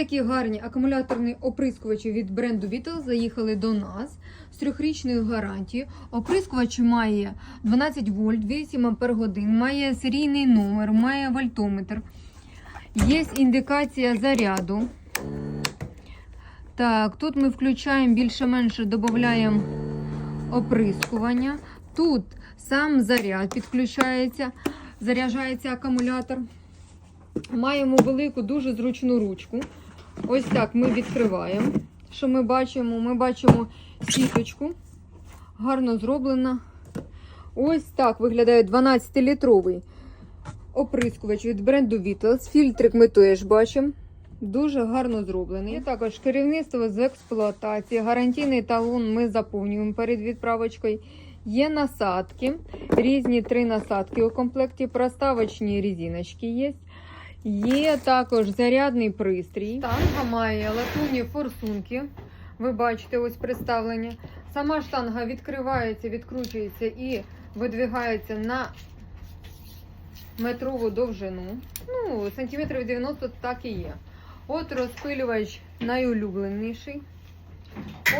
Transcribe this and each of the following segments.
такі гарні акумуляторні оприскувачі від бренду Beatles заїхали до нас з трьохрічною гарантією. Оприскувач має 12 вольт, 8 ампер має серійний номер, має вольтометр. Є індикація заряду. Так, тут ми включаємо більше-менше, додаємо оприскування. Тут сам заряд підключається, заряджається акумулятор. Маємо велику, дуже зручну ручку. Ось так ми відкриваємо. Що ми бачимо? Ми бачимо сіточку. Гарно зроблена. Ось так виглядає 12-літровий оприскувач від бренду Beatles. Фільтрик ми теж бачимо. Дуже гарно зроблений. І також керівництво з експлуатації. Гарантійний талон ми заповнюємо перед відправочкою. Є насадки, різні три насадки у комплекті, проставочні резиночки є. Є також зарядний пристрій. Штанга має латунні форсунки. Ви бачите, ось представлення. Сама штанга відкривається, відкручується і видвигається на метрову довжину. Ну, сантиметрів 90 так і є. От розпилювач найулюбленіший.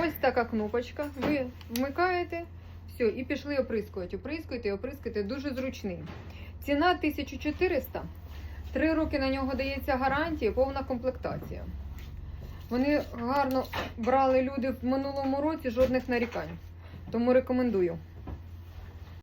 Ось така кнопочка. Ви вмикаєте, все, і пішли оприскувати. Оприскуєте і оприскуєте. Дуже зручний. Ціна 1400. Три роки на нього дається гарантія, повна комплектація. Вони гарно брали люди в минулому році, жодних нарікань. Тому рекомендую.